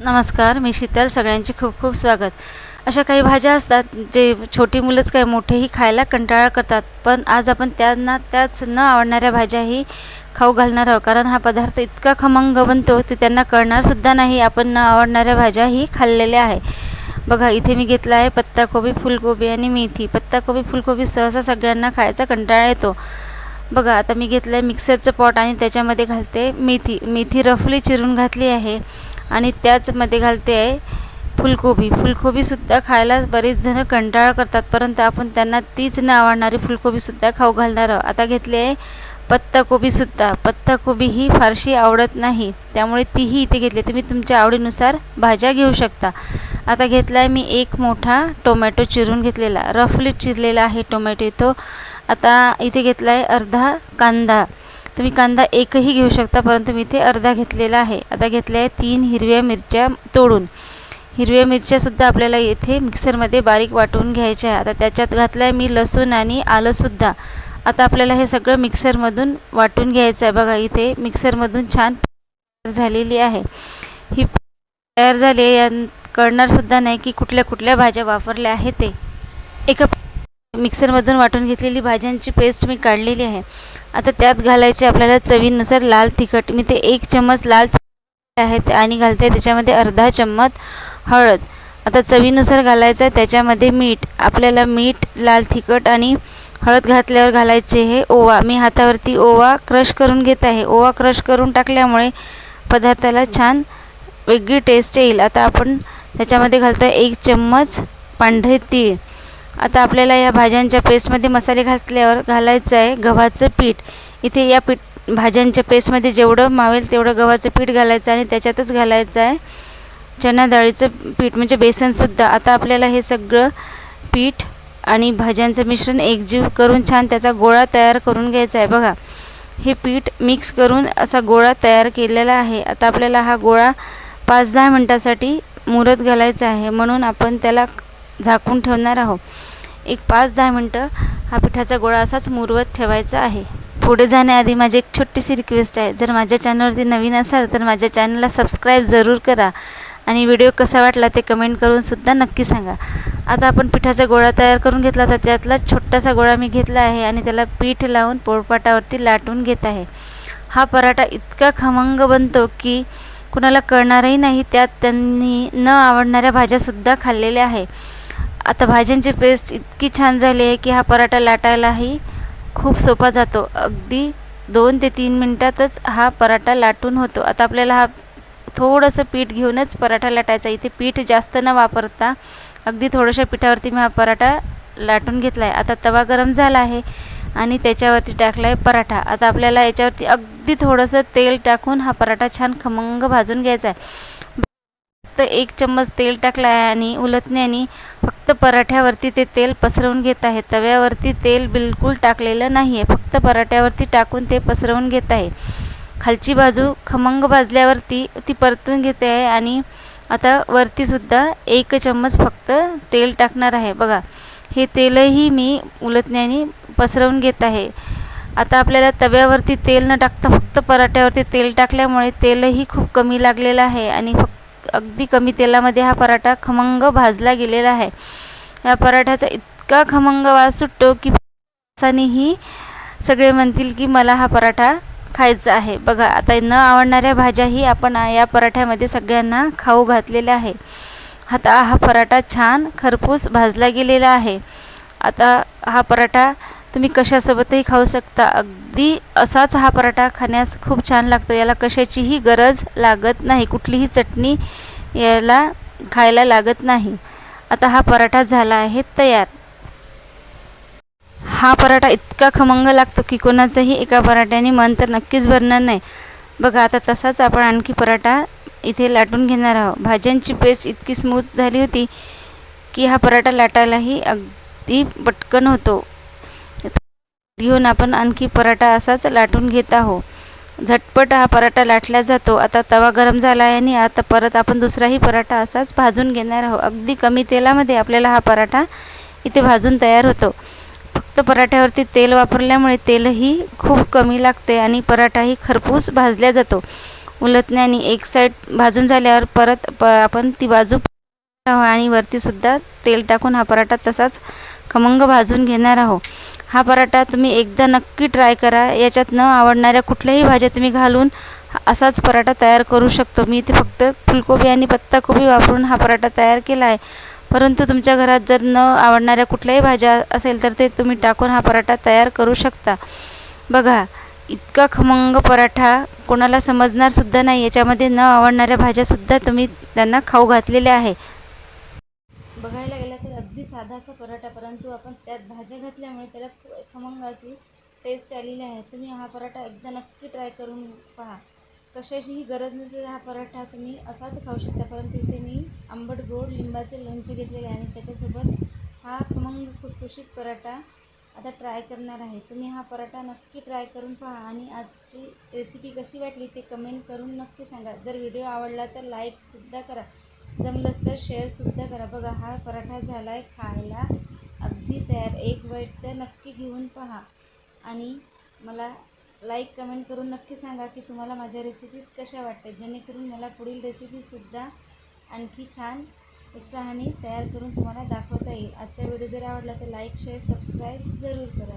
नमस्कार मी शीतल. सगळ्यांचे खूप खूप स्वागत. अशा काही भाज्या असतात जे छोटी मुलंच काय मोठेही खायला कंटाळा करतात पण आज आपण त्यांना त्याच न आवडणाऱ्या भाज्याही खाऊ घालणार आहोत. कारण हा पदार्थ इतका खमंग बनतो की त्यांना कळणारसुद्धा नाही. आपण न आवडणाऱ्या भाज्याही खाल्लेल्या आहे. बघा इथे मी घेतला आहे पत्ताकोबी फुलकोबी आणि मेथी. पत्ताकोबी फुलकोबी सहसा सगळ्यांना खायचा कंटाळा येतो. बघा आता मी घेतलं आहे मिक्सरचं पॉट आणि त्याच्यामध्ये घालते मेथी. मेथी रफली चिरून घातली आहे. आणि त्याचमध्ये घालते आहे फुलकोबी फुलकोबीसुद्धा खायला बरेच जणं कंटाळा करतात परंतु आपण त्यांना तीच न आवडणारी फुलकोबीसुद्धा खाऊ घालणार आहोत. आता घेतली आहे पत्ताकोबीसुद्धा पत्ताकोबी ही फारशी आवडत नाही त्यामुळे तीही इथे घेतली तुम्ही तुमच्या आवडीनुसार भाज्या घेऊ शकता. आता घेतला आहे मी एक मोठा टोमॅटो चिरून घेतलेला. रफली चिरलेला आहे टोमॅटो तो आता इथे घेतला आहे अर्धा कांदा. तुम्ही कांदा एकही घेऊ शकता परंतु मी इथे अर्धा घेतलेला आहे. आता घेतल्या आहे तीन हिरव्या मिरच्या तोडून. हिरव्या मिरच्यासुद्धा आपल्याला येथे मिक्सरमध्ये बारीक वाटून घ्यायच्या आहे आता त्याच्यात घातलं आहे मी लसूण आणि आलंसुद्धा आता आपल्याला हे सगळं मिक्सरमधून वाटून घ्यायचं आहे. बघा इथे मिक्सरमधून छान झालेली आहे. ही तयार झाली आहे. कळणारसुद्धा नाही की कुठल्या कुठल्या भाज्या वापरल्या आहेत ते. एका मिक्सरमधून वाटून घेतलेली भाज्यांची पेस्ट मी काढलेली आहे. आता त्यात घालायचे आपल्याला चवीनुसार लाल तिखट. मी ते एक चम्मच लाल तिखट आहे आणि घालते. त्याच्यामध्ये अर्धा चम्मच हळद. आता चवीनुसार घालायचं आहे. त्याच्यामध्ये मीठ. आपल्याला मीठ लाल तिखट आणि हळद घातल्यावर घालायचे हे ओवा. मी हातावरती ओवा क्रश करून घेत आहे. ओवा क्रश करून टाकल्यामुळे पदार्थाला छान वेगळी टेस्ट येईल. आता आपण त्याच्यामध्ये घालतो आहे एक चम्मच पांढरे तीळ. आता आपल्याला या भाज्यांच्या पेस्टमध्ये मसाले घातल्यावर घालायचं आहे गव्हाचं पीठ. इथे या पीठ भाज्यांच्या पेस्टमध्ये जेवढं मावेल तेवढं गव्हाचं पीठ घालायचं आणि त्याच्यातच घालायचं आहे. चणा डाळीचं पीठ म्हणजे बेसनसुद्धा आता आपल्याला हे सगळं पीठ आणि भाज्यांचं मिश्रण एकजीव करून छान त्याचा गोळा तयार करून घ्यायचा आहे. बघा हे पीठ मिक्स करून असा गोळा तयार केलेला आहे. आता आपल्याला हा गोळा पाच दहा मिनटासाठी मुरत घालायचा आहे. म्हणून आपण त्याला झाकून ठेवणार आहोत. एक पाच दहा मिनटं हा पिठाचा गोळा असाच मुरवत ठेवायचा आहे. पुढे जाण्याआधी माझी एक छोटीशी रिक्वेस्ट आहे. जर माझ्या चॅनलवरती नवीन असाल तर माझ्या चॅनलला सबस्क्राईब जरूर करा आणि व्हिडिओ कसा वाटला ते कमेंट करूनसुद्धा नक्की सांगा. आता आपण पिठाचा गोळा तयार करून घेतला तर त्यातला छोटासा गोळा मी घेतला आहे आणि त्याला पीठ लावून पोळपाटावरती लाटून घेत आहे. हा पराठा इतका खमंग बनतो की कुणाला कळणारही नाही त्यात त्यांनी न आवडणाऱ्या भाज्यासुद्धा खाल्लेल्या आहे. आता भाज्यांची पेस्ट इतकी छान झाली आहे की हा पराठा लाटायलाही खूप सोपा जातो. अगदी दोन ते तीन मिनटातच हा पराठा लाटून होतो. आता आपल्याला हा थोडंसं पीठ घेऊनच पराठा लाटायचा इथे पीठ जास्त न वापरता अगदी थोड्याशा पिठावरती मी हा पराठा लाटून घेतला आहे आता तवा गरम झाला आहे आणि त्याच्यावरती टाकला आहे पराठा. आता आपल्याला याच्यावरती अगदी थोडंसं तेल टाकून हा पराठा छान खमंग भाजून घ्यायचा आहे. फक्त एक चम्मच तेल टाकला आहे आणि उलटण्याने फक्त फक्त पराठ्यावरती ते तेल पसरवून घेत आहे. तव्यावरती तेल बिलकुल टाकलेलं नाही आहे फक्त पराठ्यावरती टाकून ते पसरवून घेत आहे. खालची बाजू खमंग भाजल्यावरती ती परतून घेते आहे आणि आता वरतीसुद्धा एक चम्मच फक्त तेल टाकणार आहे. बघा हे तेलही मी उलटण्याने पसरवून घेत आहे. आता आपल्याला तव्यावरती तेल न टाकता फक्त पराठ्यावरती तेल टाकल्यामुळे तेलही खूप कमी लागलेलं आहे आणि फक्त अगदी कमी तेलामध्ये हा पराठा खमंग भाजला गेलेला आहे. या पराठ्याचा इतका खमंग वास सुटतो की ही सगळे म्हणतील की मला हा पराठा खायचा आहे. बघा आता न आवडणाऱ्या भाज्याही आपण या पराठ्यामध्ये सगळ्यांना खाऊ घातलेल्या आहे. आता हा पराठा छान खरपूस भाजला गेलेला आहे. आता हा पराठा तुम्ही कशासोबतही खाऊ शकता. अगदी असाच हा पराठा खाण्यास खूप छान लागतो. याला कशाचीही गरज लागत नाही. कुठलीही चटणी याला खायला लागत नाही. आता हा पराठा झाला आहे तयार. हा पराठा इतका खमंग लागतो की कोणाचंही एका पराठ्याने मन तर नक्कीच भरणार नाही. बघा आता तसाच आपण आणखी पराठा इथे लाटून घेणार आहोत. भाज्यांची पेस्ट इतकी स्मूथ झाली होती की हा पराठा लाटायलाही अगदी पटकन होतो. घेऊन आपण आणखी पराठा असाच लाटून घेत आहोत. झटपट हा पराठा लाटला जातो. आता तवा गरम झाला आहे आणि आता परत आपण दुसराही पराठा असाच भाजून घेणार आहोत. अगदी कमी तेलामध्ये आपल्याला हा पराठा इथे भाजून तयार होतो. फक्त पराठ्यावरती तेल वापरल्यामुळे तेलही खूप कमी लागते आणि पराठाही खरपूस भाजल्या जातो. उलटण्याने एक साईड भाजून झाल्यावर परत प आपण ती बाजू आहोत आणि वरतीसुद्धा तेल टाकून हा पराठा तसाच खमंग भाजून घेणार आहोत. हा पराठा तुम्ही एकदा नक्की ट्राय करा. याच्यात न आवडणाऱ्या कुठल्याही भाज्या तुम्ही घालून असाच पराठा तयार करू शकतो. मी इथे फक्त फुलकोबी आणि पत्ताकोबी वापरून हा पराठा तयार केला आहे. परंतु तुमच्या घरात जर न आवडणाऱ्या कुठल्याही भाज्या असेल तर ते तुम्ही टाकून हा पराठा तयार करू शकता. बघा इतका खमंग पराठा कोणाला समजणारसुद्धा नाही. याच्यामध्ये न आवडणाऱ्या भाज्यासुद्धा तुम्ही त्यांना खाऊ घातलेल्या आहे. साधासा पराठा परंतु आपण त्यात भाज्या घातल्यामुळे त्याला खमंग अशी टेस्ट आलेली आहे. तुम्ही हा पराठा एकदा नक्की ट्राय करून पहा. कशाचीही गरज नसेल हा पराठा तुम्ही असाच खाऊ शकता. परंतु इथे मी आंबट गोड लिंबाचे लोणचे घेतलेले आहे. आणि त्याच्यासोबत हा खमंग खुसखुशीत पराठा आता ट्राय करणार आहे. तुम्ही हा पराठा नक्की ट्राय करून पहा आणि आजची रेसिपी कशी वाटली ते कमेंट करून नक्की सांगा. जर व्हिडिओ आवडला तर लाईकसुद्धा करा. जमलंच तर शेअरसुद्धा करा. बघा हा पराठा झाला आहे खायला. अगदी तयार. एक वाईट तर नक्की घेऊन पहा. आणि मला लाईक कमेंट करून नक्की सांगा की तुम्हाला माझ्या रेसिपीज कशा वाटतात. जेणेकरून मला पुढील रेसिपीजसुद्धा आणखी छान उत्साहाने तयार करून तुम्हाला दाखवता येईल. आजचा व्हिडिओ जर आवडला तर लाईक शेअर सबस्क्राईब जरूर करा.